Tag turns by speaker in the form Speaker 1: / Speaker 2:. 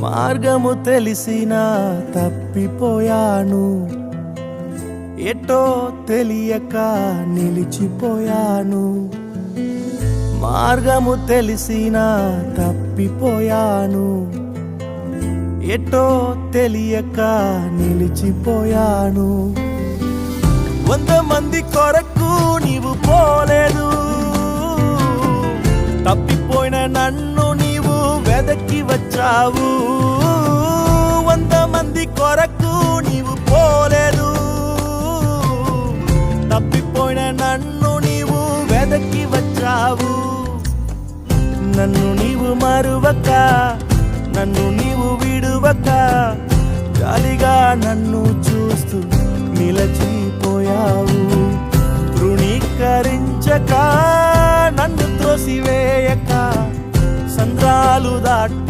Speaker 1: మార్గము తెలిసిన తప్పిపోయాను. ఎటో తెలియక నిలిచిపోయాను. మార్గము తెలిసిన తప్పిపోయాను. ఎటో తెలియక నిలిచిపోయాను. వంద మంది కొరకు నీవు పోలేదు. తప్పిపోయిన నన్ను నీ వెదక్కి వచ్చావు. వంద మంది కొరకు నీవు పోలేదు. తప్పిపోయిన నన్ను నీవు వెదక్కి వచ్చావు. నన్ను నీవు మరువక నన్ను నీవు విడువక గాలిగా నన్ను చూస్తూ నిలచిపోయావు. తృణీకరించక నన్ను త్రోసివే సంద్రాలు దాటిన